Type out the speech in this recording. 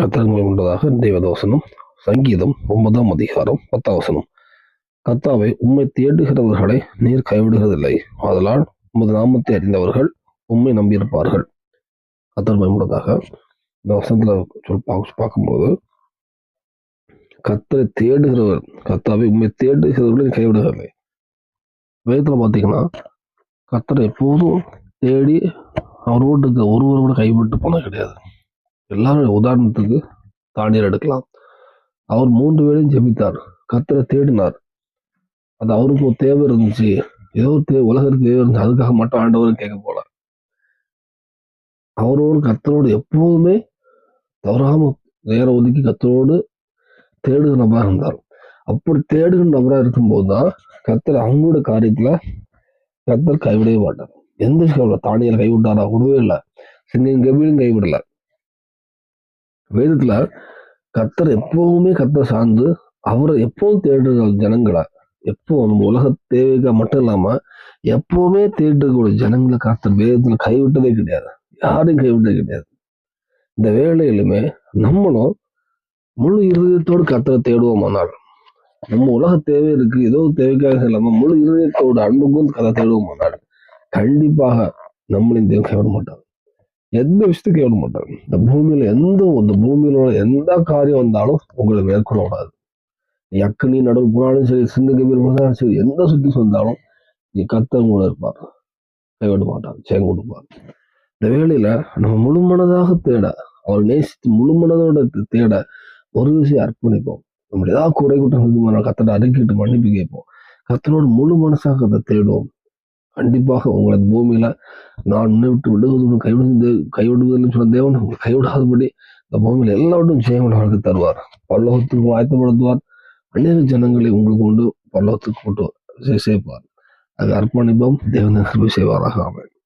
கத்தர்கள் உண்டதாக தேவதவசனம் சங்கீதம் ஒன்பதாம் அதிகாரம் பத்தாவசனம் கத்தாவை உண்மை தேடுகிறவர்களை நீர் கைவிடுகிறதில்லை. அதனால் உமது நாமத்தை அறிந்தவர்கள் உண்மை நம்பியிருப்பார்கள். கத்தர் பயன்படுவதாக இந்த வசனத்துல சொல் பா- பார்க்கும்போது கத்தரை தேடுகிறவர் கத்தாவை உண்மை தேடுகிறவர்களை கைவிடுகிறதில்லை. வேகத்தில் பார்த்தீங்கன்னா கத்தரை எப்போதும் தேடி அவரோட்டுக்கு இருக்க ஒருவர் கூட கைவிட்டு போனது கிடையாது. எல்லாரும் உதாரணத்துக்கு தானியர் எடுக்கலாம். அவர் மூன்று வேளையும் ஜெபித்தார். கத்தரை தேடினார். அது அவருக்கு ஒரு தேவை இருந்துச்சு. ஏதோ ஒரு தேவை உலகத்துக்கு தேவை இருந்துச்சு. அதுக்காக மட்டும் ஆண்டவரும் கேட்க போல அவரோடு கத்தரோடு எப்போதுமே தவறாம நேரம் ஒதுக்கி கத்தரோடு தேடுகிற நபராக இருந்தார். அப்படி தேடுகிற நபராக இருக்கும்போது தான் கத்தர் அவங்களோட காரியத்துல கத்தர் கைவிடவே மாட்டார். எந்த விஷயம் தானியல் கைவிட்டாரா? விடவே இல்லை. சிங்கம் கபிலும் கைவிடல. வேதத்துல கத்தர் எப்பவுமே கத்தர் சார்ந்து அவரை எப்பவும் தேடுற ஜனங்களை? எப்போ நம்ம உலக தேவைக்காக மட்டும் இல்லாம எப்பவுமே தேடக்கூடிய ஜனங்களை கத்தர் வேதத்துல கைவிட்டதே கிடையாது. யாரையும் கைவிட்டதே கிடையாது. இந்த வேலையிலுமே நம்மளும் முழு இருதயத்தோடு கத்தரை தேடுவோமானால் நம்ம உலக தேவை இருக்கு ஏதோ தேவைக்காக இல்லாம முழு இருதயத்தோட அன்புக்கும் கதை தேடுவோமானால் கண்டிப்பாக நம்மளையும் தேவை கைவிட மாட்டாங்க எந்த விஷயத்துக்கு கைவிட மாட்டாங்க இந்த பூமியில எந்த இந்த பூமியில எந்த காரியம் வந்தாலும் உங்களை மேற்கொள்ள கூடாது நீ அக்கனி நடவு போனாலும் சரி சிந்து கம்பீர் போனாலும் சரி எந்த சுத்தி வந்தாலும் நீ கத்த கூட இருப்பார். கைவிட மாட்டார் சேங்க கொடுப்பார். இந்த வேலையில நம்ம முழு மனதாக தேட அவர் நேசித்து முழு மனதோட தேட ஒரு விஷயம் அர்ப்பணிப்போம். நம்ம ஏதாவது குறை குற்றம் கத்தனை அறிக்கிட்டு மன்னிப்பு கேட்போம். கத்தனோட முழு மனசாக அதை தேடுவோம். கண்டிப்பாக உங்களை பூமியில நான் நின்று விட்டு விடுவது கைவிடுவது கைவிடுவதில் சொன்ன தேவன் உங்களை கைவிடாதபடி இந்த பூமியில எல்லாவற்றும் ஜெயம் அவர்களுக்கு தருவார். பல்லோகத்துக்கு ஆயத்தப்படுத்துவார். அநேக ஜனங்களை உங்களுக்கு கொண்டு பல்லோகத்துக்கு போட்டு சேர்ப்பார் அது அர்ப்பணிப்போம். தேவன் கிருபை செய்வாராக. அமையும்